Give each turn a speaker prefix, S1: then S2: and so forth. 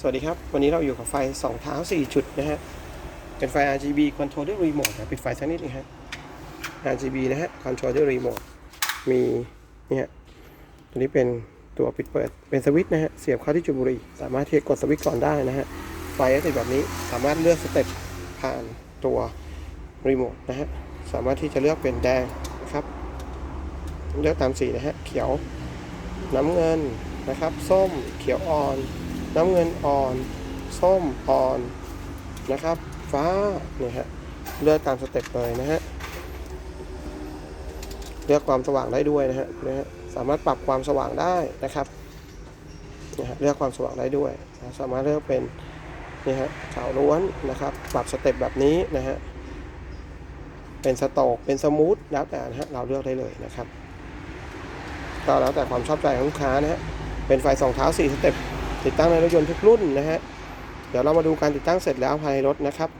S1: สวัสดีครับ วันนี้เราอยู่กับไฟ 2 เท้า 4 จุดนะฮะ เป็นไฟ RGB Control ด้วยรีโมทนะปิดไฟสักนิดนึงฮะ RGB นะฮะ Control ด้วยรีโมทมีเนี่ยตัวนี้เป็นตัวปิดเปิดเป็นสวิตช์นะฮะ เสียบเข้าที่จุดบุหรี่สามารถที่จะกดสวิตช์ก่อนได้นะฮะ ไฟก็ติดแบบนี้สามารถเลือกสเต็ปผ่านตัวรีโมทนะฮะ สามารถที่จะเลือกเป็นแดงนะครับ เลือกตามสีนะฮะ เขียวน้ำเงินนะครับ ส้มเขียวอ่อน น้ำเงินอ่อน ส้มอ่อนนะครับ ฟ้าเนี่ยฮะเลือกตามสเต็ปเลยนะฮะเลือกความสว่างได้ด้วยนะฮะนะฮะสามารถปรับความสว่างได้นะครับนะฮะเลือกความสว่างได้ด้วยนะสามารถเลือกเป็นนี่ฮะขาวล้วนนะครับ ปรับสเต็ปแบบนี้นะฮะเป็นสโตกเป็นสมูทแล้วแต่นะฮะเราเลือกได้เลยนะครับก็แล้วแต่ความชอบใจของลูกค้านะฮะเป็นไฟสองเท้าสี่สเต็ป ติดตั้งในรถยนต์ทุกรุ่นนะฮะ เดี๋ยวเรามาดูการติดตั้งเสร็จแล้วภายในรถนะครับ